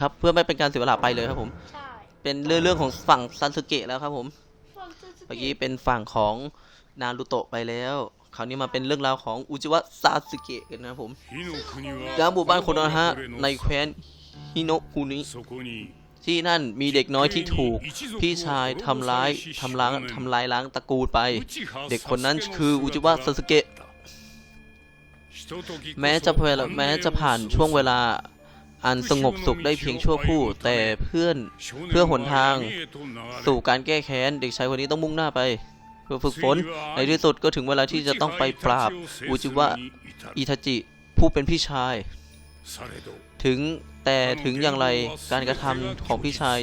ครับเพื่อไม่เป็นการเสียเวลาไปเลยครับผม ใช่ เป็นเรื่องเรื่องของฝั่งซันสึเกะแล้วครับผม ฟังซูซู เมื่อกี้เป็นฝั่งของนารูโตะไปแล้ว คราวนี้มาเป็นเรื่องราวของอุจิวะซาสึเกะกันนะครับผม 火の国は ย้างหมู่บ้านคนนะฮะในแคว้นฮิโนะคุนิ そこに ที่นั่นมีเด็กน้อยที่ถูก พี่ชายทำร้ายทำล้างทำลายล้างตระกูลไป เด็กคนนั้นคืออุจิวะซาสึเกะ แม้จะเวลาแม้จะผ่านช่วงเวลา อันสงบสุขได้เพียงชั่วครู่แต่เพื่อนเพื่อหนทางสู่การแก้แค้น เด็กชายคนนี้ต้องมุ่งหน้าไป เพื่อฝึกฝนในที่สุดก็ถึงเวลาที่จะต้องไปปราบอุจิวะอิทาจิผู้เป็นพี่ชาย ถึงแต่ถึงอย่างไรการกระทำของพี่ชาย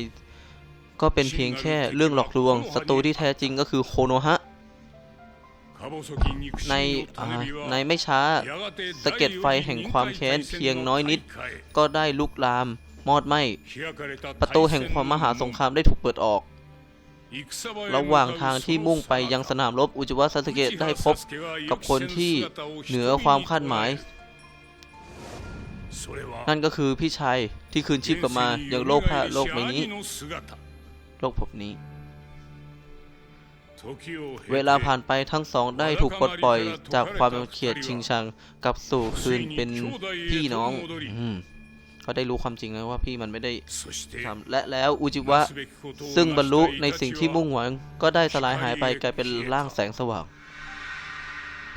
ก็เป็นเพียงแค่เรื่องหลอกลวงศัตรูที่แท้จริงก็คือโคโนฮะ ในในไม่ช้าสะเก็ดไฟแห่งความแค้นเพียงน้อยนิด ก็ได้ลุกลาม มอดไหมประตูแห่งความมหาสงครามได้ถูกเปิดออก ระหว่างทางที่มุ่งไปยังสนามรบอุจวะซาสเกะได้พบกับคนที่เหนือความคาดหมาย นั่นก็คือพี่ชายที่คืนชีพกลับมาอย่างโลกพระโลกใบนี้ โลกภพนี้ เวลาผ่านไปทั้งสองได้ถูกปลดปล่อยจากความเขียดชิงชังกลับสู่คืนเป็นพี่น้องอืมเขาได้รู้ความจริงแล้วว่าพี่มันไม่ได้ทำและแล้วอุจิวะ ซึ่งบรรลุในสิ่งที่มุ่งหวังก็ได้สลายหายไปกลายเป็นร่างแสงสว่าง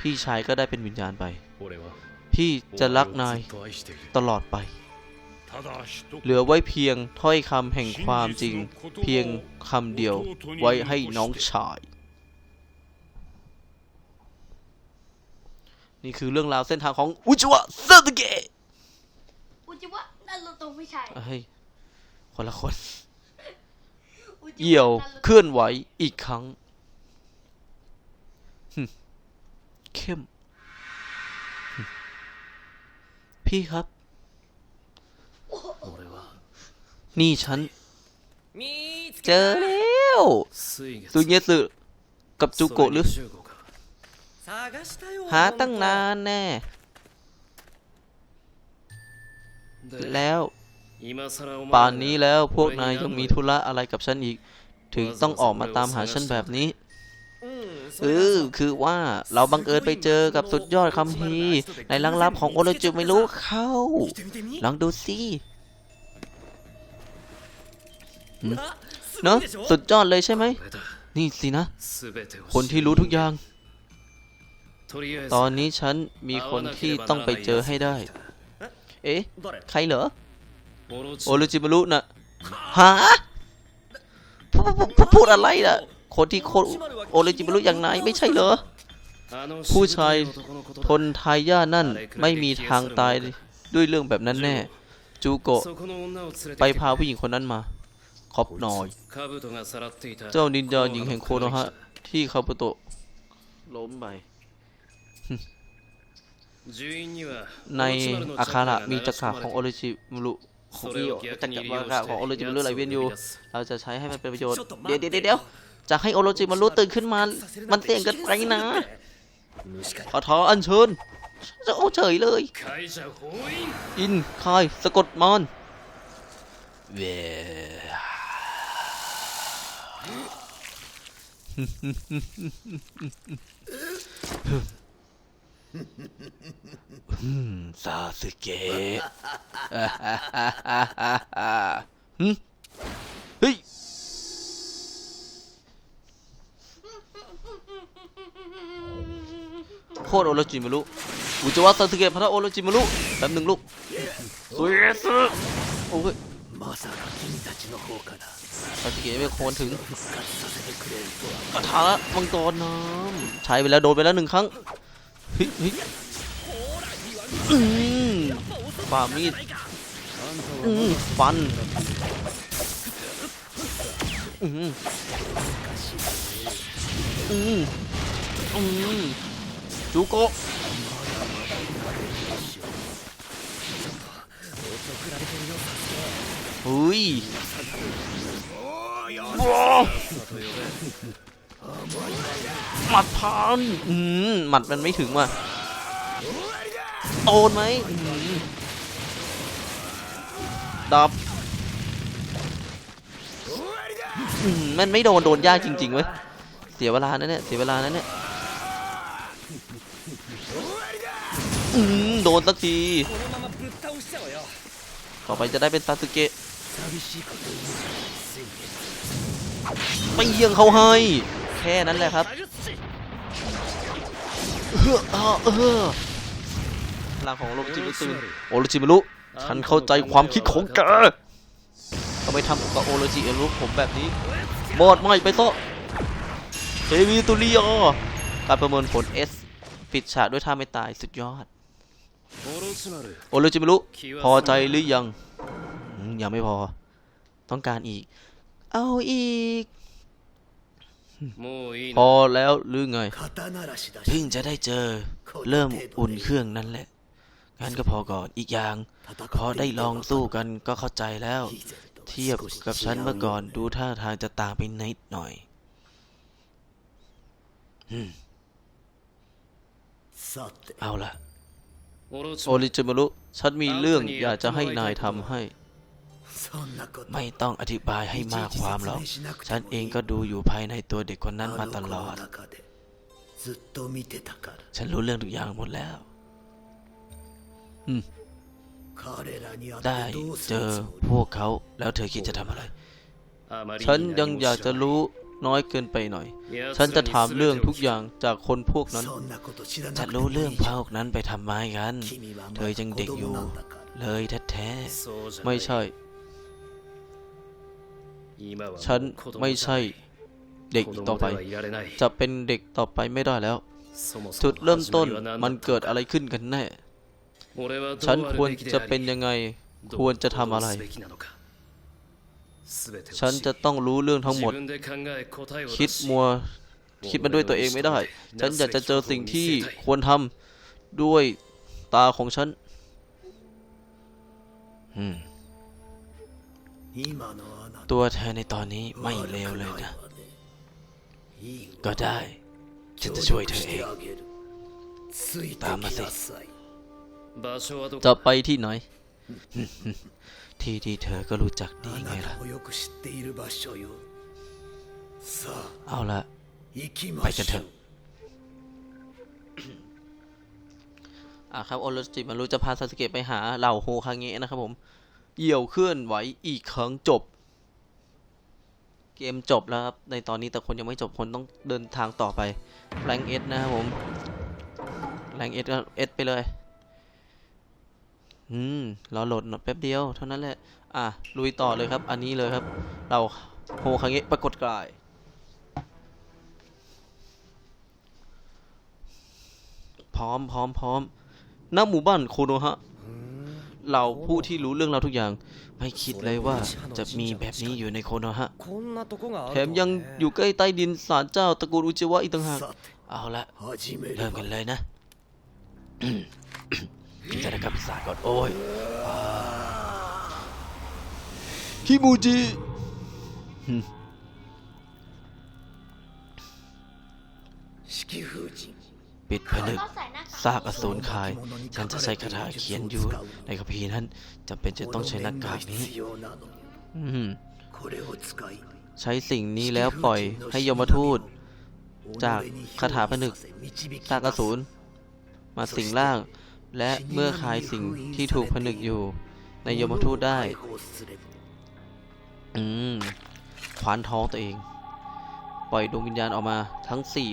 พี่ชายก็ได้เป็นวิญญาณไป พี่จะรักนายตลอดไป เหลือไว้เพียงถ้อยคำแห่งความจริง เพียงคำเดียวไว้ให้น้องชาย นี่คือเรื่องราวเส้นทางของอุจิวะซาสึเกะอุจิวะนั่นเราตรงไม่ใช่เฮ้ยคนละคนอุจิวะเหี่ยวนั่นเราเคลื่อนไหวอีกครั้งหึเข้มหึพี่ครับ นี่ฉัน เจอแล้วสุเยสึกับจูโกะหรือ หาตั้งนานแน่ แล้ว ป่านนี้แล้วพวกนายยังมีธุระอะไรกับฉันอีก ถึงต้องออกมาตามหาฉันแบบนี้เออคือว่าเราบังเอิญไปเจอกับสุดยอดคัมภีร์ในลังลับของโอโรจิไม่รู้เข้า ลองดูสิหืมเนอะสุดยอดเลยใช่ไหม นี่สินะ คนที่รู้ทุกอย่าง ตอนนี้ฉันมีคนที่ต้องไปเจอให้ได้ เอ๊ะ ใครเหรอ โอโรจิมารุน่ะฮะพูดพูดพูดพูดอะไรน่ะ คนที่โคโอโรจิมารุอย่างนายไม่ใช่เหรอ ผู้ชายทนทายาทนั่นไม่มีทางตายด้วยเรื่องแบบนั้นแน่ จูโกะไปพาผู้หญิงคนนั้นมา ขอบหน่อย เจ้านินจาหญิงแห่งโคโนฮะ ที่คาบุโตะล้มไป ในอาคาระมีจักรของโอโรจิมารุของอีโอจักรวาระของโอโรจิมารุไหลเวียนอยู่ เราจะใช้ให้มันเป็นประโยชน์ เดี๋ยวเดี๋ยวเดี๋ยวจะให้โอโรจิมารุตื่นขึ้นมา มันเสี่ยงเกินไปนะ ขอท้ออัญเชิญจะโอ้เฉยเลย อินคายสะกดมอนเวอืม ซาสึเกะหึเฮ้ยโคตรโอโรจิมารุอุจวะซาสึเกะพระโอโรจิมารุแป๊บหนึ่งลูกสุยสึโอ้ยซาสึเกะไม่โคนถึงกระทะมังกรน้ำใช้ไปแล้วโดนไปแล้วหนึ่งครั้ง เฮ้ยเฮ้ยอืมฝ่ามีดอืมฟันอืมอืมอืมจูโกะเฮ้ยว้า หมัดพันอืมหมัดมันไม่ถึงว่ะโดนไหมดับมันไม่โดน โดนยากจริงๆเว้ย เสียเวลานั่เนี่ยเสียเวลานั่เนี่ยโดนสักที ต่อไปจะได้เป็นซาสึเกะไปเยี่ยงเขาให้ แค่นั้นแหละครับเออเออพลังของโรจิมิรุโอโรจิมุลุฉันเข้าใจความคิดของแกทำไมทำกับโอโรจิเอรุผมแบบนี้บอดไม่ไปโตะเทวีตุลียอการประเมินผลเอสปิดฉากด้วยท่าไม่ตายสุดยอด โอโรจิมุลุพอใจหรือยังยังไม่พอ ต้องการอีก เอาอีก พอแล้วหรือไงเพิ่งจะได้เจอเริ่มอุ่นเครื่องนั้นแหละงั้นก็พอก่อนอีกอย่าง พอได้ลองสู้กันก็เข้าใจแล้ว เทียบกับฉันเมื่อก่อนดูท่าทางจะต่างไปนิดหน่อยเอาละโอริจิมารุฉันมีเรื่องอยากจะให้นายทำให้ ไม่ต้องอธิบายให้มากความหรอก ฉันเองก็ดูอยู่ภายในตัวเด็กคนนั้นมาตลอด ฉันรู้เรื่องทุกอย่างหมดแล้วได้เจอพวกเขาแล้วเธอคิดจะทำอะไร ฉันยังอยากจะรู้น้อยเกินไปหน่อย ฉันจะถามเรื่องทุกอย่างจากคนพวกนั้น ฉันรู้เรื่องพวกนั้นไปทำไมกัน เธอยังเด็กอยู่ เลยแท้ๆ ไม่ใช่ ฉันไม่ใช่เด็กต่อไป จะเป็นเด็กต่อไปไม่ได้แล้ว จุดเริ่มต้นมันเกิดอะไรขึ้นกันแน่ ฉันควรจะเป็นยังไง ควรจะทำอะไร ฉันจะต้องรู้เรื่องทั้งหมด คิดมัว คิดมันด้วยตัวเองไม่ได้ ฉันอยากจะเจอสิ่งที่ควรทำด้วยตาของฉัน อืม ตัวเธอในตอนนี้ไม่เลวเลยนะ ก็ได้ ฉันจะช่วยเธอเอง ตามมาสิ จะไปที่ไหน ที่ที่เธอก็รู้จักดีไงล่ะ เอาละไปกันเถอะอะครับโอรสจิมารู้จะพาซาสเกะไปหาเหล่าโฮคางเงะนะครับผม เหี่ยวเคลื่อนไหวอีกครั้งจบ เกมจบแล้วครับ ในตอนนี้แต่คนยังไม่จบคนต้องเดินทางต่อไปแรงเอสนะครับผมแรงเอสก็เอสไปเลย อืมรอโหลดหน่อยแป๊บเดียว เท่านั้นแหละ อะ ลุยต่อเลยครับ อันนี้เลยครับ เราโฮคาเงะปรากฏกลายพร้อมพร้อมพร้อมณหมู่บ้านโคโนฮะ เราผู้ที่รู้เรื่องเราวทุกอย่าง ไม่คิดเลยว่าจะมีแบบนี้อยู่ในโคโนฮะ こんなとこがあ แถ る ม とは ยัง ね อยู่ใกล้ใต้ดินศาลเจ้าตระกูลอุจิวะอีกต่างหาก さて เอาละ 始め เริ่ る มกันเลยนะกินจะได้กับปีศาจก่อน โอ้ยฮิมูจิ 式風神 ปิดผนึกซากอสูรคาย ฉันจะใช้คาถาเขียนอยู่ ในคัมภีร์นั้นจำเป็นจะต้องใช้หน้ากากนี้ใช้สิ่งนี้แล้วปล่อยให้ยมทูต จากคาถาผนึกซากอสูรมาสิ่งล่าง และเมื่อคายสิ่งที่ถูกผนึกอยู่ ในยมทูตได้ อืมขวานท้องตัวเอง ปล่อยดวงวิญญาณออกมาทั้งสี่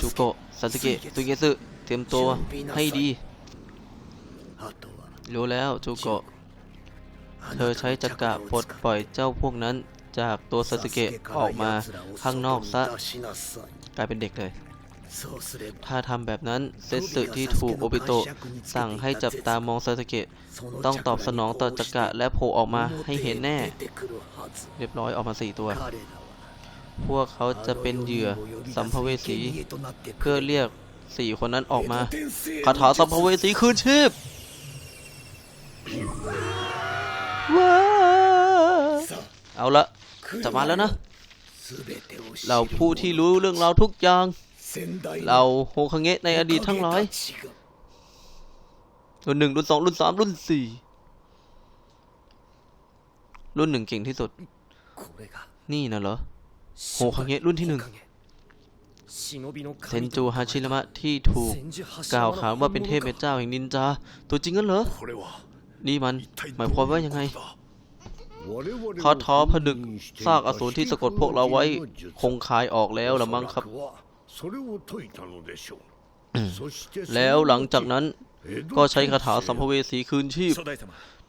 จูโกะซาสึเกะซุเกสึเตรียมตัวให้ดี รู้แล้วจูโกะเธอใช้จักระปลดปล่อยเจ้าพวกนั้นจากตัวซาสึเกะออกมาข้างนอกซะกลายเป็นเด็กเลย ถ้าทำแบบนั้นเซตสึที่ถูกโอบิโตะสั่งให้จับตามองซาสึเกะต้องตอบสนองต่อจักระและโผล่ออกมาให้เห็นแน่ เรียบร้อยออกมาสี่ตัว พวกเขาจะเป็นเหยื่อสัมภเวสีเพื่อเรียกสี่คนนั้นออกมาคาถาสัมภเวสีคืนชีพเอาละจะมาแล้วนะ เราผู้ที่รู้เรื่องราวทุกอย่าง เราโฮคังเงะในอดีตทั้งร้อยรุ่นหนึ่งรุ่นสองรุ่นสามรุ่นสี่รุ่นหนึ่งเก่งที่สุด นี่นะเหรอ โหคังเงะรุ่นที่หนึ่งเซนจูฮาชิรามะที่ถูกกล่าวขานว่าเป็นเทพเจ้าแห่งนินจา ตัวจริงกันเหรอ นี่มันหมายความว่ายังไงข้าท้อผนึกซากอสูรที่สะกดพวกเราไว้ คงคายออกแล้วละมั้งครับ แล้วหลังจากนั้น ก็ใช้คาถาสัมภเวสีคืนชีพ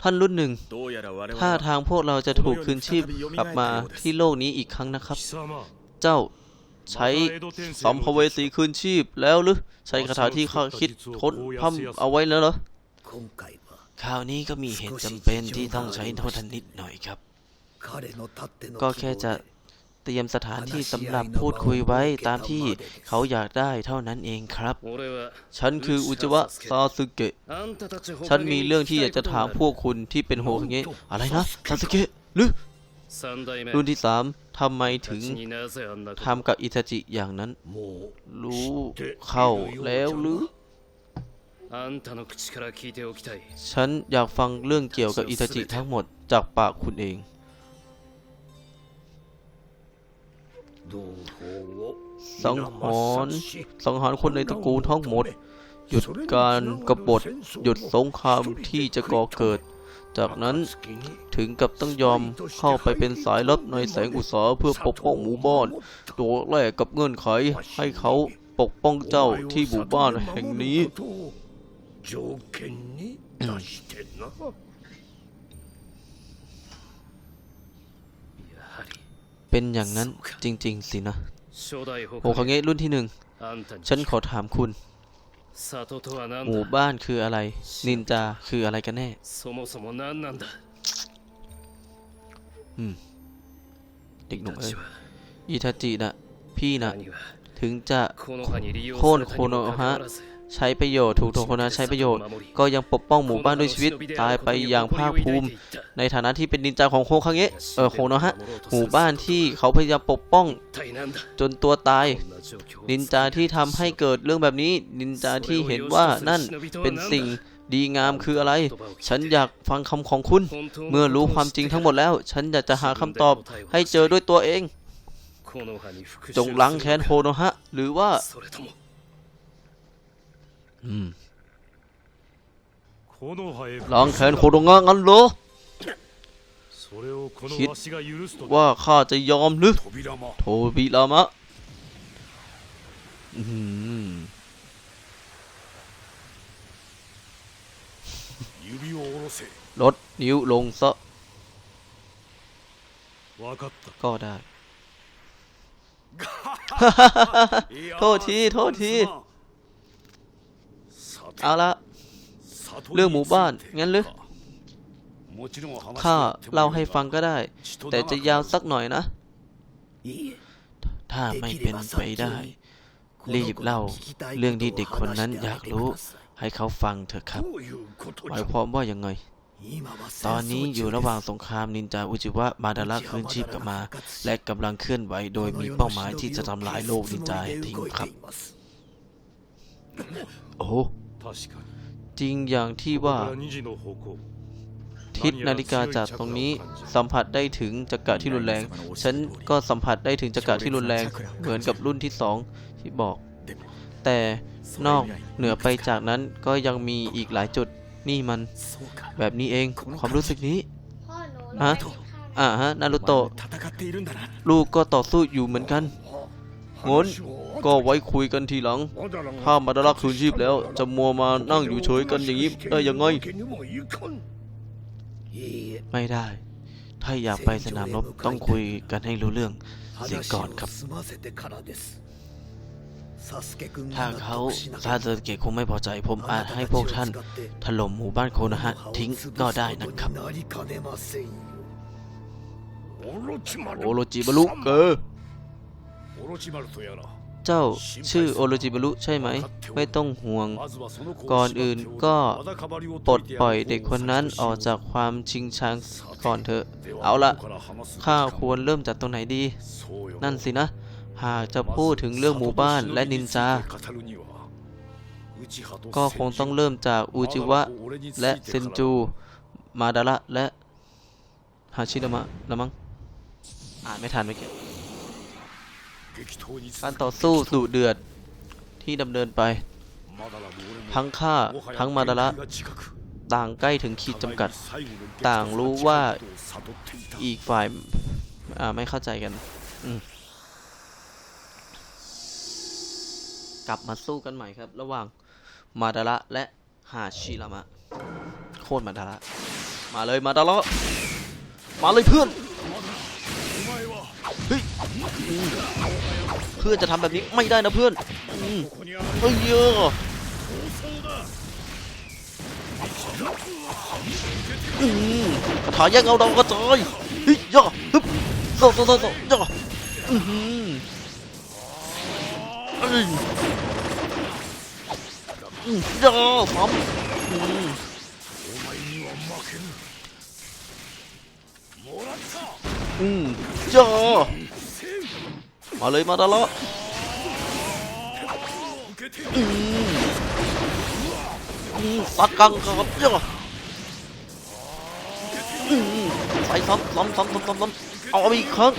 ท่านรุ่นหนึ่ง ถ้าทางพวกเราจะถูกคืนชีพกลับมาที่โลกนี้อีกครั้งนะครับ เจ้าใช้สัมภเวสีคืนชีพแล้วหรือใช้คาถาที่ข้าคิดค้นพัมเอาไว้แล้วเหรอคราวนี้ก็มีเหตุจำเป็นที่ต้องใช้เท่ทันนิดหน่อยครับ ก็แค่จะ เตรียมสถานที่สำหรับพูดคุยไว้ตามที่เขาอยากได้เท่านั้นเองครับ ฉันคืออุจวะซาสึเกะ ฉันมีเรื่องที่อยากจะถามพวกคุณที่เป็นโฮคังเงะอะไรนะซาสึเกะหรือรุ่นที่สามทำไมถึงทำกับอิทาจิอย่างนั้น รู้เข้าแล้วหรือฉันอยากฟังเรื่องเกี่ยวกับอิทาจิทั้งหมดจากปากคุณเอง สังหรณ์สังหารคนในตระกูลทั้งหมด หยุดการกบฏหยุดสงครามที่จะก่อเกิด จากนั้นถึงกับต้องยอมเข้าไปเป็นสายลับในแสงอุตสาเพื่อปกป้องหมู่บ้านตัวแรกกับเงื่อนไขให้เขาปกป้องเจ้าที่หมู่บ้านแห่งนี้ เป็นอย่างนั้นจริง ๆ สินะ โอคาเงรุ่นที่หนึ่ง ฉันขอถามคุณ หมู่บ้านคืออะไร นินจาคืออะไรกันแน่ อืม เด็กหนุ่มเอ้อิทาจินะ พี่นะ ถึงจะโค่นโคโนฮะ ใช้ประโยชน์ถูกโทโคนะใช้ประโยชน์ ก็ยังปกป้องหมู่บ้านด้วยชีวิตตายไปอย่างภาคภูมิ ในฐานะที่เป็นดินจาของโคคังนี้เออโคโนะฮะหมู่บ้านที่เขาพยายามปกป้อง จนตัวตายดินจาที่ทำให้เกิดเรื่องแบบนี้ดินจาที่เห็นว่านั่นเป็นสิ่งดีงามคืออะไร ฉันอยากฟังคำของคุณ เมื่อรู้ความจริงทั้งหมดแล้ว ฉันอยากจะหาคำตอบให้เจอด้วยตัวเอง จงล้างแค้นโคโนฮะ หรือว่า ลองแขนโคดงะงั้นเหรอคิดว่าข้าจะยอมหรือโทบิรามะลดนิ้วลงซะก็ได้ โทษที โทษที เอาละเรื่องหมู่บ้าน งั้นหรือข้าเล่าให้ฟังก็ได้ แต่จะยาวสักหน่อยนะ ถ้าไม่เป็นไปได้ รีบเล่า เรื่องที่เด็กคนนั้นอยากรู้ ให้เขาฟังเถอะครับหมายความว่ายังไง ตอนนี้อยู่ระหว่างสงครามนินจาอุจิวะมาดาระคืนชีพกลับมา และกำลังเคลื่อนไหวโดยมีเป้าหมายที่จะทำลายโลกนินจาทิ้งครับ โอ้ จริงอย่างที่ว่าทิศนาฬิกาจากตรงนี้สัมผัสได้ถึงจักระที่รุนแรง ฉันก็สัมผัสได้ถึงจักระที่รุนแรง เหมือนกับรุ่นที่สองที่บอก แต่นอกเหนือไปจากนั้นก็ยังมีอีกหลายจุดนี่มัน แบบนี้เองความรู้สึกนี้ฮะอ่าฮะนารุโตะลูกก็ต่อสู้อยู่เหมือนกันงน ก็ไว้คุยกันทีหลัง ถ้ามาดารักคืนชีพแล้ว จะมัวมานั่งอยู่เฉยกันอย่างนี้ได้ยังไง いいえ ไม่ได้ ถ้าอยากไปสนามรบต้องคุยกันให้รู้เรื่องเสียก่อนครับ 話を済ませてからですサスケ君 ถ้า が納 เขา 得しな ซา かっ เซอร์เกะคงไม่พอใจ ผมอาจให้พวกท่าน ถล่มหมู่บ้านโคนะฮะ ทิ้งก็ได้นะครับ なりかねませんよโอโรจิบารุเกอ オロチマルとやら เจ้าชื่อโอโลจิบารุใช่ไหม ไม่ต้องห่วง ก่อนอื่นก็ปลดปล่อยเด็กคนนั้นออกจากความชิงชังก่อนเถอะ เอาละข้าควรเริ่มจากตรงไหนดี นั่นสินะ หากจะพูดถึงเรื่องหมู่บ้านและนินจา ก็คงต้องเริ่มจากอูจิวะ และเซนจู มาดาระและฮาชิดามะละมั้งอ่านไม่ทันไม่เกี่ยว การต่อสู้ดุเดือดที่ดำเนินไป ทั้งข้าทั้งมาดาระต่างใกล้ถึงขีดจำกัด ต่างรู้ว่าอีกฝ่ายไม่เข้าใจกันกลับมาสู้กันใหม่ครับ ระหว่างมาดาระและฮาชิรามะ โคตรมาดาระมาเลยมาดาระมาเลยเพื่อน เพื่อนจะทำแบบนี้ไม่ได้นะเพื่อนเฮ้ยเยอะคาถแยกเงาดำกระจายเฮ้ยยอฮึโซโซโซโซย่ออืมย่อปั๊มอืม อืมจอมาเลยมาตลอดอืมอืมตักกังครับจ้าอืมใส่ซ้ำซ้ำซ้ำซ้ำซ้ำเอาอีกครั้ง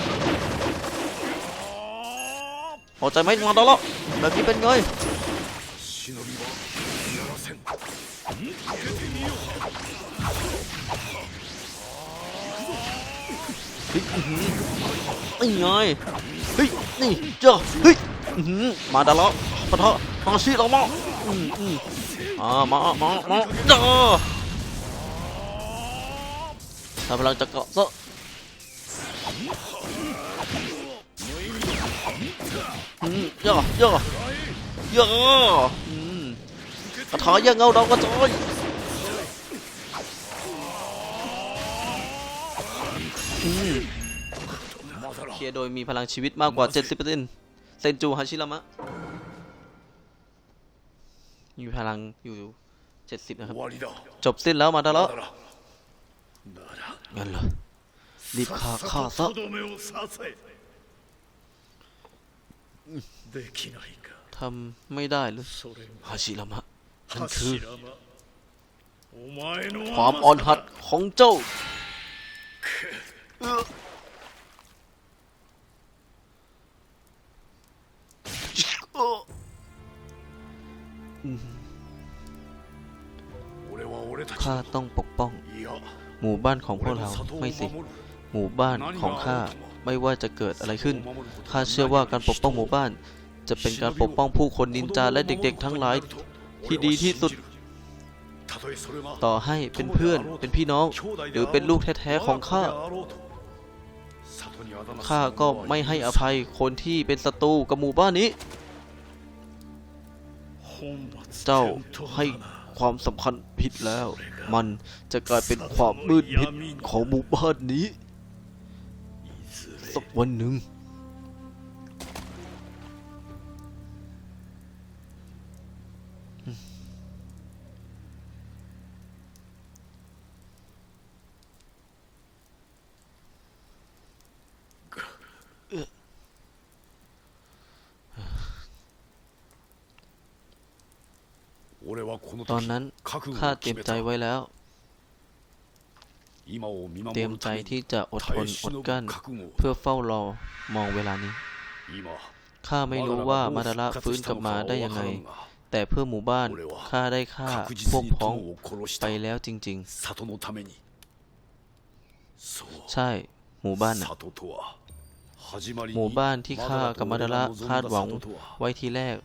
พอใจไหมมาตลอดแบบนี้เป็นไง เฮ้ยนี่ไงเฮ้ยนี่เจ้าเฮ้ยมาดาละปะทะฮาชิเรามาอืมอืมอ่ามามามาเจ้าถ้าพลังจะเกาะซะอืมย่าย่าย่าอืมกระถาแย่งเงาดาวกระจาย ลีโดยมีพลังชีวิตมากกว่า 70%เซนจูฮาชิรามะอยู่พลังอยู่ 70 นะครับ จบสิ้นแล้วมาดาระงั้นเหรอรีบฆ่าฆ่าซะทำไม่ได้หรือฮาชิรามะนั่นคือความอ่อนหัดของเจ้า ข้าต้องปกป้อง หมู่บ้านของพวกเราไม่สิ หมู่บ้านของข้าไม่ว่าจะเกิดอะไรขึ้น ข้าเชื่อว่าการปกป้องหมู่บ้าน จะเป็นการปกป้องผู้คนนินจาและเด็กๆ ทั้งหลายที่ดีที่สุด ต่อให้เป็นเพื่อนเป็นพี่น้อง หรือเป็นลูกแท้ๆของข้าข้าก็ไม่ให้อภัยคนที่เป็นศัตรูกับหมู่บ้านนี้ เจ้าให้ความสำคัญผิดแล้ว มันจะกลายเป็นความมืดมิดของหมู่บ้านนี้ สักวันหนึ่ง ตอนนั้นข้าเตรียมใจไว้แล้ว เตรียมใจที่จะอดทนอดกลั้น เพื่อเฝ้ารอมองเวลานี้ข้าไม่รู้ว่ามาดาระฟื้นกลับมาได้ยังไง แต่เพื่อหมู่บ้านข้าได้ฆ่าพวกพ้องไปแล้วจริง ๆ ใช่หมู่บ้านน่ะ หมู่บ้านที่ข้ากับมาดาระคาดหวังไว้ทีแรก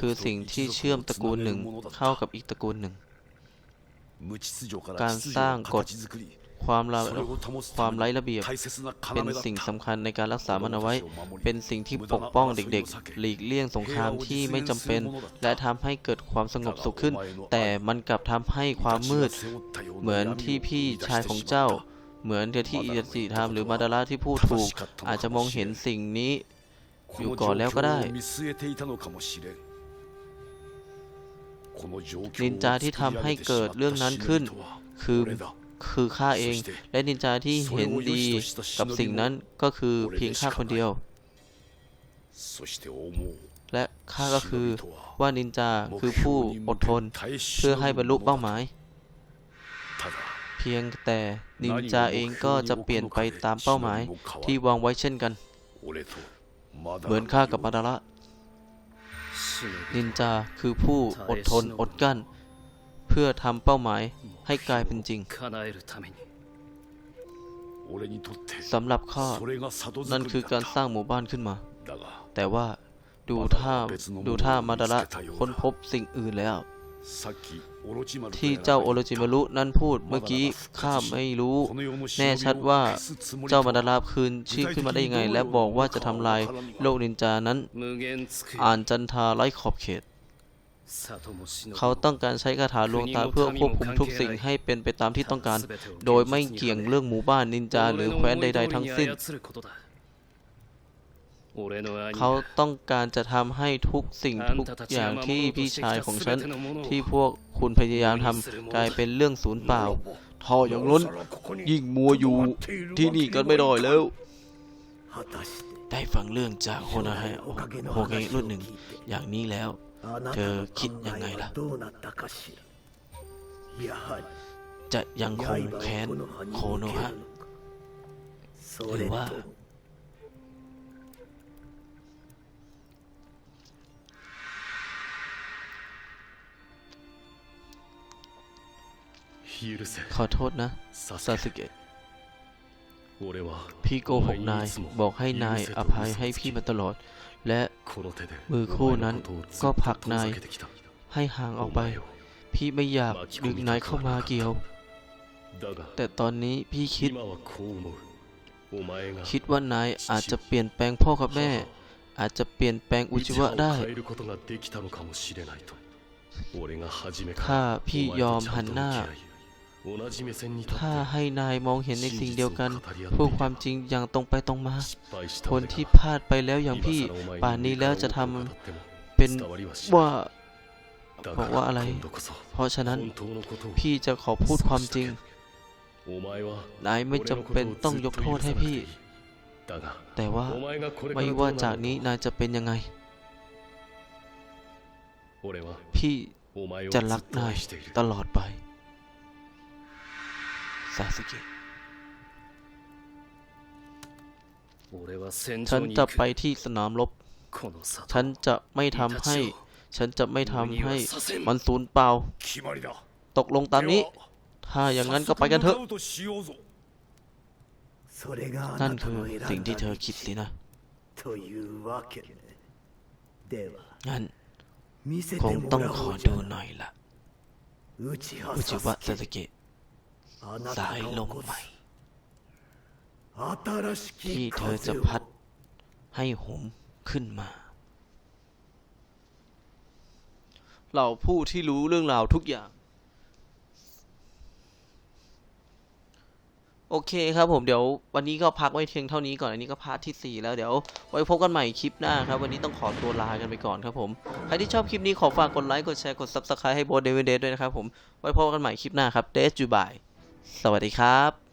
คือสิ่งที่เชื่อมตระกูลหนึ่งเข้ากับอีกตระกูลหนึ่ง การสร้างกฎความละความไร้ระเบียบ เป็เป็นนสิ่สิ่งงสำสำคัคัญญในการรักษามันเอาไว้ เป็เป็นนสิ่งที่ปกป้องเด็กๆ หลีกเลี่ยงสงครามที่ไม่จำเป็น และทำให้เกิดความสงบสุขขึ้น แต่มันกลับทำให้ความมืด เหมือนที่พี่ชายของเจ้า เหมือนที่อิยาสิทำหรือมาดาระที่พูดถูก อาจจะมองเห็นสิ่งนี้อยู่ก่อนแล้วก็ได้นินจาที่ทำให้เกิดเรื่องนั้นขึ้น คือคือข้าเอง และนินจาที่เห็นดีกับสิ่งนั้นก็คือเพียงข้าคนเดียว และข้าก็คือว่านินจาคือผู้อดทน เพื่อให้บรรลุเป้าหมายただ เพียงแต่นินจาเองก็จะเปลี่ยนไปตามเป้าหมายที่วางไว้เช่นกัน เหมือนข้ากับมาดาระนินจาคือผู้อดทนอดกั้น เพื่อทำเป้าหมายให้กลายเป็นจริงสำหรับข้านั่นคือการสร้างหมู่บ้านขึ้นมา แต่ว่าดูท่าดูท่ามาดาระค้นพบสิ่งอื่นแล้ว ที่เจ้าโอโรจิมารุนั้นพูดเมื่อกี้ข้าไม่รู้ แน่ชัดว่าเจ้ามาดาราคืนชีพขึ้นมาได้ยังไง และบอกว่าจะทำลายโลกนินจานั้น อ่านจันทาไร้ขอบเขต เขาต้องการใช้คาถาลวงตาเพื่อควบคุมทุกสิ่งให้เป็นไปตามที่ต้องการ โดยไม่เกี่ยงเรื่องหมู่บ้านนินจาหรือแคว้นใด ๆ ทั้งสิ้น เขาต้องการจะทำให้ทุกสิ่งทุกอย่างที่พี่ชายของฉัน ที่พวกคุณพยายามทำกลายเป็นเรื่องศูนย์เปล่าท่ออย่างล้น ยิ่งมัวอยู่ที่นี่กันไม่ได้แล้ว ได้ฟังเรื่องจากโฮนาฮะโฮเกะรุ่นหนึ่ง อย่างนี้แล้ว เธอคิดยังไงล่ะจะยังคงแค้นโคโนฮะหรือว่า ขอโทษนะซาสึเกะพี่โกหกนายบอกให้นายอภัยให้พี่มาตลอด และมือคู่นั้นก็ผลักนาย ให้ห่างออกไป พี่ไม่อยากดึงนายเข้ามาเกี่ยว แต่ตอนนี้พี่คิด คิดว่านายอาจจะเปลี่ยนแปลงพ่อกับแม่ อาจจะเปลี่ยนแปลงอุจวะได้ถ้าพี่ยอมหันหน้า ถ้าให้นายมองเห็นในสิ่งเดียวกันพูดความจริงอย่างตรงไปตรงมา คนที่พลาดไปแล้วอย่างพี่ ป่านนี้แล้วจะทำเป็นว่าบอกว่าอะไร เพราะฉะนั้นพี่จะขอพูดความจริง นายไม่จำเป็นต้องยกโทษให้พี่ แต่ว่าไม่ว่าจากนี้นายจะเป็นยังไง พี่จะรักนายตลอดไป ซาสึกะฉันจะไปที่สนามรบ ฉันจะไม่ทำให้ ฉันจะไม่ทำให้มันสูญเปล่า ตกลงตามนี้ ถ้าอย่างนั้นก็ไปกันเถอะ นั่นคือสิ่งที่เธอคิดสินะงั้นคงต้องขอดูหน่อยละอุจิวะซาสึกิ สายลมใหม่ ที่เธอจะพัดให้หมขึ้นมา เราผู้ที่รู้เรื่องราวทุกอย่าง โอเคครับผมเดี๋ยว วันนี้ก็พักไว้เพียงเท่านี้ก่อน อันนี้ก็พาร์ทที่ 4 แล้วเดี๋ยว ไว้พบกันใหม่คลิปหน้าครับ วันนี้ต้องขอตัวลากันไปก่อนครับผม ใครที่ชอบคลิปนี้ขอฝากกดไลค์ กดแชร์ กดซับสไครต์ให้โบเดวิดเดด้วยนะครับผม ไว้พบกันใหม่คลิปหน้าครับ เดสจูบาย สวัสดีครับ